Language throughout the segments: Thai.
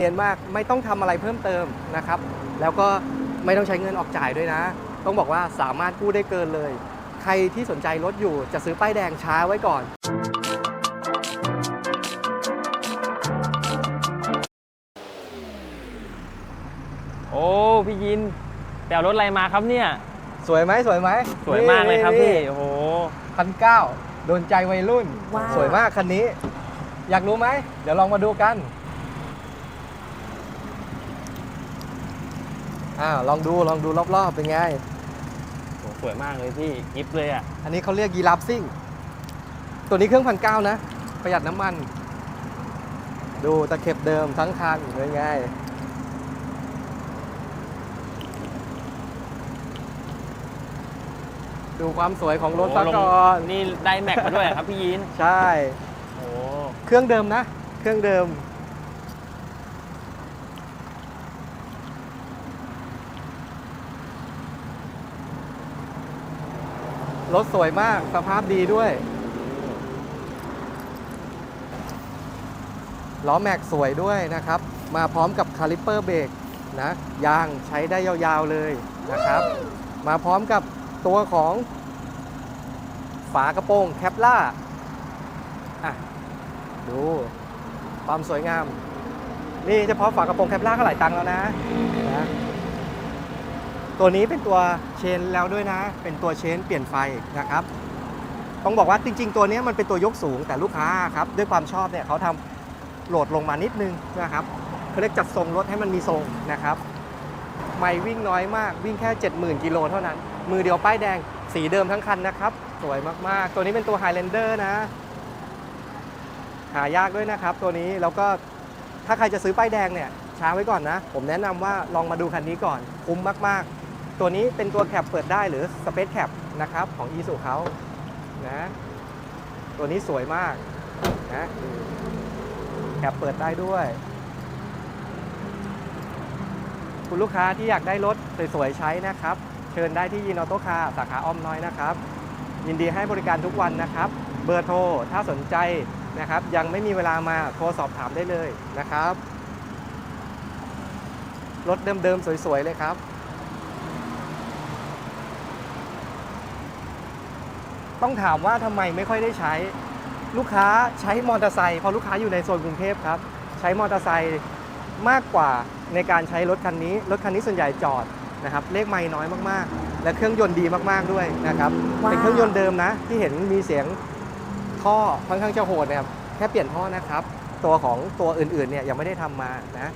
เนียนมากไม่ต้องทำอะไรเพิ่มเติมนะครับ แล้วก็ไม่ต้องใช้เงินออกจ่ายด้วยนะ ต้องบอกว่าสามารถกู้ได้เกินเลย ใครที่สนใจรถอยู่จะซื้อป้ายแดงช้าไว้ก่อน โอ้พี่ยินแต่รถอะไรมาครับเนี่ย สวยไหมสวยไหมสวยมากเลยครับพี่โอ้โหพันเก้าโดนใจวัยรุ่นว้าวสวยมากคันนี้ อยากรู้ไหมเดี๋ยวลองมาดูกัน อ่าลองดูลองดูรอบๆเป็นไง โหสวยมากเลยพี่กิฟเลยอะ อันนี้เขาเรียกยีราฟซิ่ง ตัวนี้เครื่องพันเก้านะ ประหยัดน้ำมัน ดูตะเข็บเดิมทั้งคันเป็นไง ดูความสวยของรถซะโโหลง ก่อน นี่ได้แม็กมาด้วยเหรอครับพี่ยินใช่ โอ้เครื่องเดิมนะ เครื่องเดิม รถสวยมาก สภาพดีด้วย ล้อแม็กสวยด้วยนะครับ มาพร้อมกับคาลิปเปอร์เบรกนะ ยางใช้ได้ยาวๆเลยนะครับ มาพร้อมกับตัวของฝากระโปรงแคปล่าอะ ดู ความสวยงาม นี่เฉพาะฝากระโปรงแคปล่าก็หลายตังค์แล้วนะนะ ตัวนี้เป็นตัวเชนแล้วด้วยนะ เป็นตัวเชนเปลี่ยนไฟนะครับ ต้องบอกว่าจริง ๆ ตัวนี้มันเป็นตัวยกสูงแต่ลูกค้าครับด้วยความชอบเนี่ยเขาทำโหลดลงมานิดนึงนะครับเขาเรียกจัดทรงรถให้มันมีทรงนะครับ ไม่วิ่งน้อยมากวิ่งแค่ 70,000กิโลเท่านั้น มือเดียวป้ายแดงสีเดิมทั้งคันนะครับ สวยมากๆ ตัวนี้เป็นตัว Highlander นะ หายากด้วยนะครับ ตัวนี้แล้วก็ถ้าใครจะซื้อป้ายแดงเนี่ยช้าไว้ก่อนนะ ผมแนะนำว่าลองมาดูคันนี้ก่อน คุ้มมากๆ ตัวนี้เป็นตัวแคปเปิดได้หรือสเปซแคปนะครับของ e ีสุเขานะตัวนี้สวยมากนะแคปเปิดได้ด้วย คุณลูกค้าที่อยากได้รถสวยๆใช้นะครับ เชิญได้ที่ยินออโต้คาร์สาขาอ้อมน้อยนะครับ ยินดีให้บริการทุกวันนะครับ เบอร์โทรถ้าสนใจนะครับ ยังไม่มีเวลามาโทรสอบถามได้เลยนะครับรถเดิมๆสวยๆเลยครับ ต้องถามว่าทำไมไม่ค่อยได้ใช้ ลูกค้าใช้มอเตอร์ไซค์เพราะลูกค้าอยู่ในโซนกรุงเทพครับ ใช้มอเตอร์ไซค์มากกว่าในการใช้รถคันนี้ รถคันนี้ส่วนใหญ่จอดนะครับเลขไม่น้อยมากๆ และเครื่องยนต์ดีมากๆด้วยนะครับว้าวเป็นเครื่องยนต์เดิมนะ ที่เห็นมีเสียงท่อค่อนข้างจะโหดนะครับแค่เปลี่ยนท่อนะครับ ตัวของตัวอื่นๆเนี่ยยังไม่ได้ทำมานะ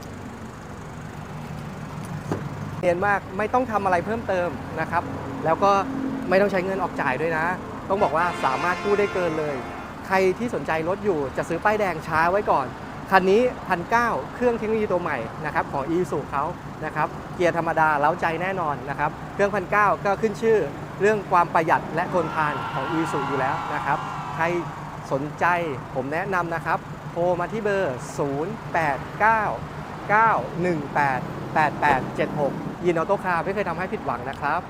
เนียนมากไม่ต้องทำอะไรเพิ่มเติมนะครับ แล้วก็ไม่ต้องใช้เงินออกจ่ายด้วยนะ ต้องบอกว่าสามารถกู้ได้เกินเลย ใครที่สนใจรถอยู่จะซื้อป้ายแดงช้าไว้ก่อน คันนี้พันเเครื่องเทคโนโลยีตัวใหม่นะครับของ e ีสุเขานะครับเกียร์ธรรมดาเล้าใจแน่นอนนะครับเครื่องพันเก็ขึ้นชื่อเรื่องความประหยัดและทนทานของ e ีสุอยู่แล้วนะครับใครสนใจผมแนะนำนะครับ โทรมาที่เบอร์ 089 918 8876 ยินออโต้คาร์ไม่เคยทำให้ผิดหวังนะครับ